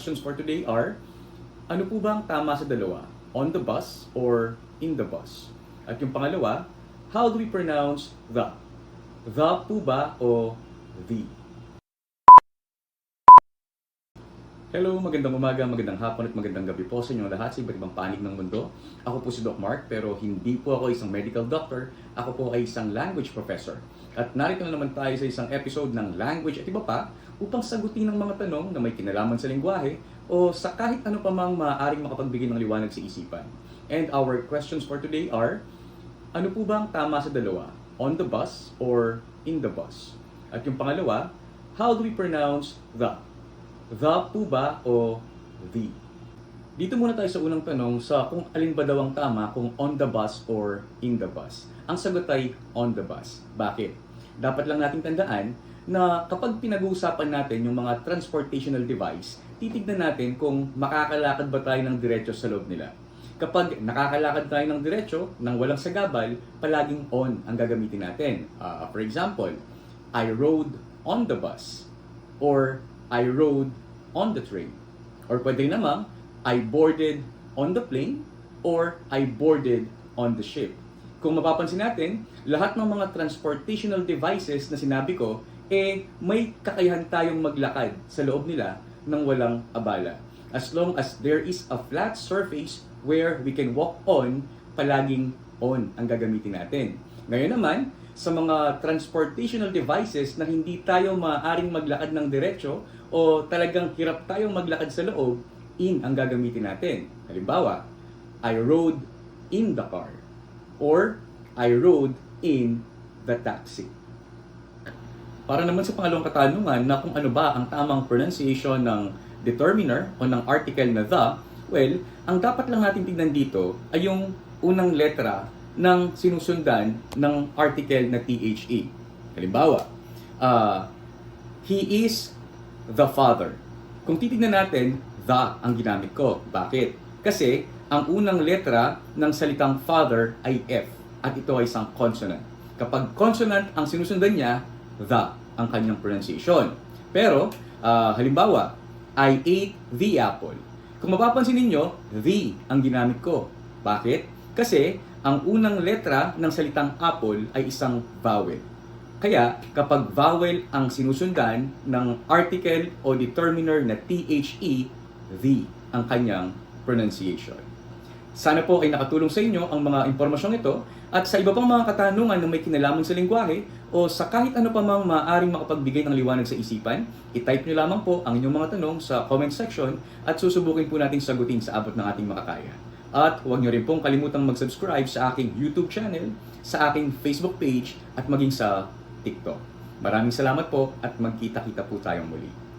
questions for today are, ano po ba ang tama sa dalawa? On the bus or in the bus? At yung pangalawa, how do we pronounce the? The po ba o the? Hello, magandang umaga, magandang hapon at magandang gabi po sa inyo lahat sa iba't ibang panig ng mundo. Ako po si Doc Mark pero hindi po ako isang medical doctor, ako po ay isang language professor. At narito na naman tayo sa isang episode ng Language at iba pa upang sagutin ang mga tanong na may kinalaman sa lingwahe o sa kahit ano pa mang maaaring makapagbigay ng liwanag sa isipan. And our questions for today are, ano po ba ang tama sa dalawa? On the bus or in the bus? At yung pangalawa, how do we pronounce the? The po ba o the? Dito muna tayo sa unang tanong sa kung alin ba daw ang tama kung on the bus or in the bus. Ang sagot ay on the bus. Bakit? Dapat lang nating tandaan na kapag pinag-uusapan natin yung mga transportational device, titignan natin kung makakalakad ba tayo ng diretso sa loob nila. Kapag nakakalakad tayo ng diretso, nang walang sagabal, palaging on ang gagamitin natin. Ah, for example, I rode on the bus. Or I rode on the train. Or pwede namang, I boarded on the plane or I boarded on the ship. Kung mapapansin natin, lahat ng mga transportational devices na sinabi ko, eh may kakayahan tayong maglakad sa loob nila ng walang abala. As long as there is a flat surface where we can walk on, palaging on ang gagamitin natin. Ngayon naman, sa mga transportational devices na hindi tayo maaaring maglakad ng diretsyo o talagang hirap tayong maglakad sa loob, in ang gagamitin natin. Halimbawa, I rode in the car or I rode in the taxi. Para naman sa pangalawang katanungan na kung ano ba ang tamang pronunciation ng determiner o ng article na the, well, ang dapat lang natin tignan dito ay yung unang letra ng sinusundan ng article na THE. Halimbawa, uh, he is the father. Kung titignan natin, the ang ginamit ko. Bakit? Kasi ang unang letra ng salitang father ay F at ito ay isang consonant. Kapag consonant ang sinusundan niya, the ang kanyang pronunciation. Pero, ah, halimbawa, I ate the apple. Kung mapapansin ninyo, the ang ginamit ko. Bakit? Kasi ang unang letra ng salitang apple ay isang vowel. Kaya, kapag vowel ang sinusundan ng article o determiner na THE, the ang kanyang pronunciation. Sana po ay nakatulong sa inyo ang mga impormasyong ito at sa iba pang mga katanungan na may kinalaman sa lingwahe o sa kahit ano pa mang maaaring makapagbigay ng liwanag sa isipan, i-type nyo lamang po ang inyong mga tanong sa comment section at susubukin po natin sagutin sa abot ng ating makakaya. At huwag nyo rin pong kalimutang mag-subscribe sa aking YouTube channel, sa aking Facebook page at maging sa TikTok. Maraming salamat po at magkita-kita po tayong muli.